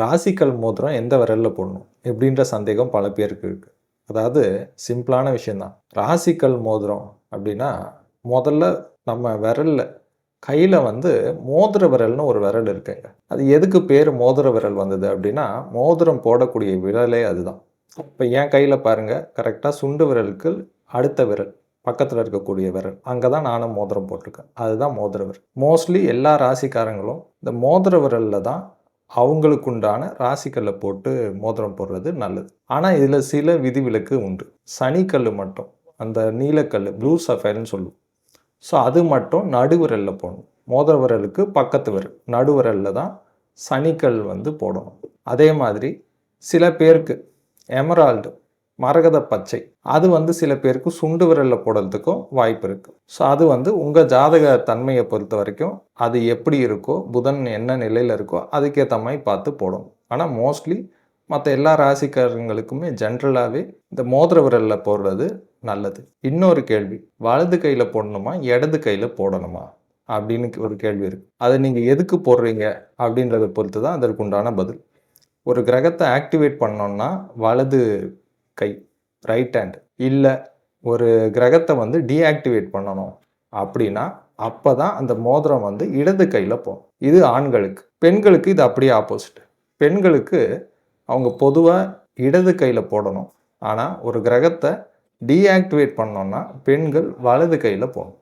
ராசிக்கல் மோதிரம் எந்த விரலில் போடணும் இப்படின்ற சந்தேகம் பல பேருக்கு இருக்குது அதாவது சிம்பிளான விஷயந்தான் ராசிக்கல் மோதிரம் அப்படின்னா முதல்ல நம்ம விரலில் கையில் வந்து மோதிர விரல்னு ஒரு விரல் இருக்குங்க. அது எதுக்கு பேர் மோதிர விரல் வந்தது அப்படின்னா மோதிரம் போடக்கூடிய விரலே அதுதான். இப்போ என் கையில் பாருங்கள் கரெக்டாக சுண்டு விரலுக்கு அடுத்த விரல் பக்கத்தில் இருக்கக்கூடிய விரல் அங்கே தான் நானும் மோதிரம் போட்டிருக்கேன். அதுதான் மோதிர விரல். மோஸ்ட்லி எல்லா ராசிக்காரங்களும் இந்த மோதிர விரலில் தான் அவங்களுக்குண்டான ராசிக்கல்லை போட்டு மோதிரம் போடுறது நல்லது. ஆனால் இதில் சில விதிவிலக்கு உண்டு. சனிக்கல் மட்டும் அந்த நீலக்கல் ப்ளூ சஃபைர்னு சொல்லுவோம். ஸோ அது மட்டும் நடுவிரலில் போடணும். மோதிர விரலுக்கு பக்கத்து விரல் நடுவிரலில் தான் சனிக்கல் வந்து போடணும். அதே மாதிரி சில பேருக்கு எமரால்டு மரகத பச்சை. அது வந்து சில பேருக்கு சுண்டு விரலில் போடுறதுக்கும் வாய்ப்பு இருக்குது ஸோ அது வந்து உங்கள் ஜாதக தன்மையை பொறுத்த வரைக்கும் அது எப்படி இருக்கோ புதன் என்ன நிலையில் இருக்கோ அதுக்கேற்ற மாதிரி பார்த்து போடணும் ஆனால் மோஸ்ட்லி மற்ற எல்லா ராசிக்காரங்களுக்குமே ஜென்ரலாகவே இந்த மோதிர விரலில் போடுறது நல்லது. இன்னொரு கேள்வி வலது கையில் போடணுமா இடது கையில் போடணுமா? அப்படின்னு ஒரு கேள்வி இருக்குது அதை நீங்கள் எதுக்கு போடுறீங்க அப்படின்றத பொறுத்து தான் அதற்கு உண்டான பதில். ஒரு கிரகத்தை ஆக்டிவேட் பண்ணோன்னா வலது கை ரைட் ஹேண்ட் இல்லை ஒரு கிரகத்தை வந்து டீஆக்டிவேட் பண்ணணும் அப்படின்னா அப்போ தான் அந்த மோதிரம் வந்து இடது கையில் போகும். இது ஆண்களுக்கு. பெண்களுக்கு இது அப்படியே ஆப்போசிட் பெண்களுக்கு அவங்க பொதுவாக இடது கையில் போடணும். ஆனால் ஒரு கிரகத்தை டீஆக்டிவேட் பண்ணோன்னா பெண்கள் வலது கையில் போகணும்.